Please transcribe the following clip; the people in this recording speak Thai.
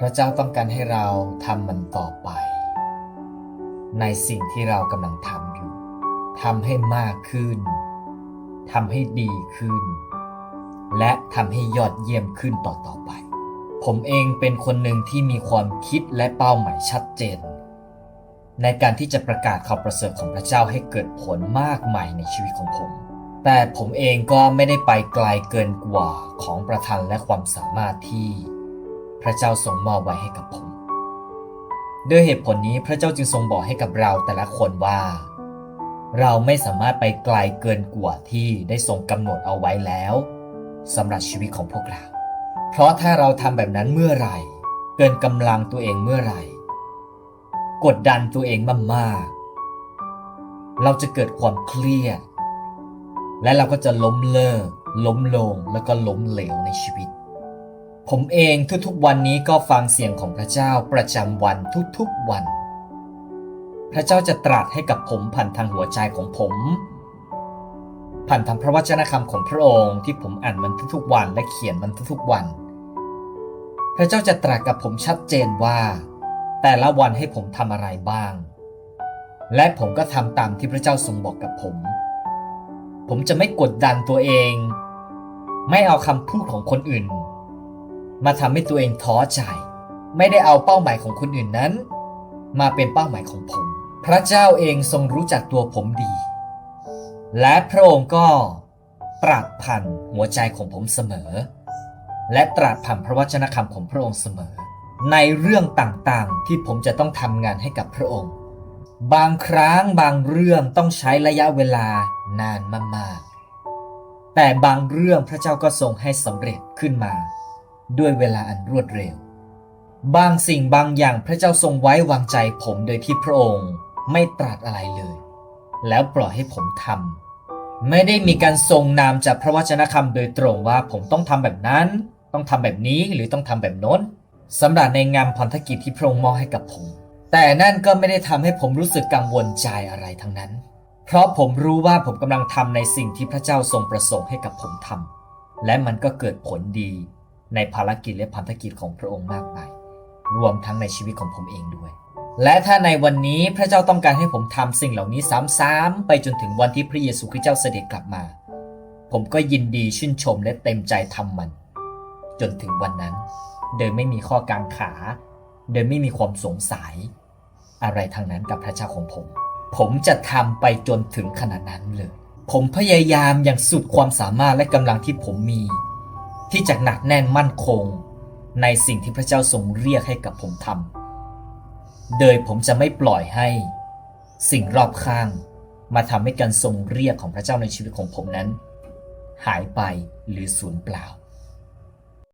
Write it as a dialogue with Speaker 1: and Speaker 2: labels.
Speaker 1: พระเจ้าต้องการให้เราทำมันต่อไป ในสิ่งที่เรากำลังทำอยู่ทำให้มากขึ้นทำให้ดีขึ้น และทำให้ยอดเยี่ยมขึ้นต่อต่อไป ผมเองเป็นคนหนึ่งที่มีความคิดและเป้าหมายชัดเจน ในการที่จะประกาศข่าวประเสริฐของพระเจ้าให้เกิดผลมากมายในชีวิตของผม แต่ผมเองก็ไม่ได้ไปไกลเกินกว่าของประทานและความสามารถที่ ระเจ้าทรงมอบไว้ให้กับผม ด้วยเหตุผลนี้พระเจ้าจึงทรงบอกให้กับเราแต่ละคนว่า เราไม่สามารถไปไกลเกินกว่าที่ได้ทรงกำหนดเอาไว้แล้วสำหรับชีวิตของพวกเรา เพราะถ้าเราทำแบบนั้นเมื่อไหร่ เกินกำลังตัวเองเมื่อไหร่ กดดันตัวเองมากๆเราจะเกิดความเครียดและเราก็จะล้มเลิก ล้มลง แล้วก็ล้มเหลวในชีวิต ผมเองทุกๆวันนี้ก็ฟังเสียงของพระเจ้าประจำวันทุกๆวัน พระเจ้าจะตรัสให้กับผมผ่านทางหัวใจของผม ผ่านทางพระวจนะคำของพระองค์ที่ผมอ่านมันทุกๆวันและเขียนมันทุกๆวัน พระเจ้าจะตรัสกับผมชัดเจนว่า แต่ละวันให้ผมทำอะไรบ้าง และผมก็ทำตามที่พระเจ้าทรงบอกกับผม ผมจะไม่กดดันตัวเอง ไม่เอาคำพูดของคนอื่น มาทำให้ตัวเองท้อใจ ไม่ได้เอาเป้าหมายของคนอื่นนั้น มาเป็นเป้าหมายของผม พระเจ้าเองทรงรู้จักตัวผมดี และพระองค์ก็ตรัสผ่านหัวใจของผมเสมอ และตรัสผ่านพระวจนะคำของพระองค์เสมอ ในเรื่องต่างๆที่ผมจะต้องทำงานให้กับพระองค์ บางครั้งบางเรื่องต้องใช้ระยะเวลานานมากๆ แต่บางเรื่องพระเจ้าก็ทรงให้สำเร็จขึ้นมา ด้วยเวลาอันรวดเร็ว บางสิ่งบางอย่างพระเจ้าทรงไว้วางใจผมโดยที่พระองค์ไม่ตรัสอะไรเลย แล้วปล่อยให้ผมทำไม่ได้มีการทรงนามจากพระวจนะคำโดยตรงว่าผมต้องทำแบบนั้น ต้องทำแบบนี้หรือต้องทำแบบโน้นสำหรับในงานพันธกิจที่พระองค์มอบให้กับผม แต่นั่นก็ไม่ได้ทำให้ผมรู้สึกกังวลใจอะไรทั้งนั้น เพราะผมรู้ว่าผมกำลังทำในสิ่งที่พระเจ้าทรงประสงค์ให้กับผมทำและมันก็เกิดผลดี ในภารกิจและพันธกิจของพระองค์มากมายรวมทั้งในชีวิตของผมเองด้วย และถ้าในวันนี้พระเจ้าต้องการให้ผมทำสิ่งเหล่านี้ซ้ำๆไปจนถึงวันที่พระเยซูคริสต์เจ้าเสด็จกลับมา ผมก็ยินดีชื่นชมและเต็มใจทำมัน จนถึงวันนั้น โดยไม่มีข้อกังขา โดยไม่มีความสงสัย อะไรทางนั้นกับพระเจ้าของผม ผมจะทำไปจนถึงขนาดนั้นเลย ผมพยายามอย่างสุดความสามารถและกำลังที่ผมมี ที่จะหนักแน่นมั่นคง ในสิ่งที่พระเจ้าทรงเรียกให้กับผมทำโดยผมจะไม่ปล่อยให้ สิ่งรอบข้างมาทำให้การทรงเรียกของพระเจ้าในชีวิตของผมนั้น หายไปหรือสูญเปล่า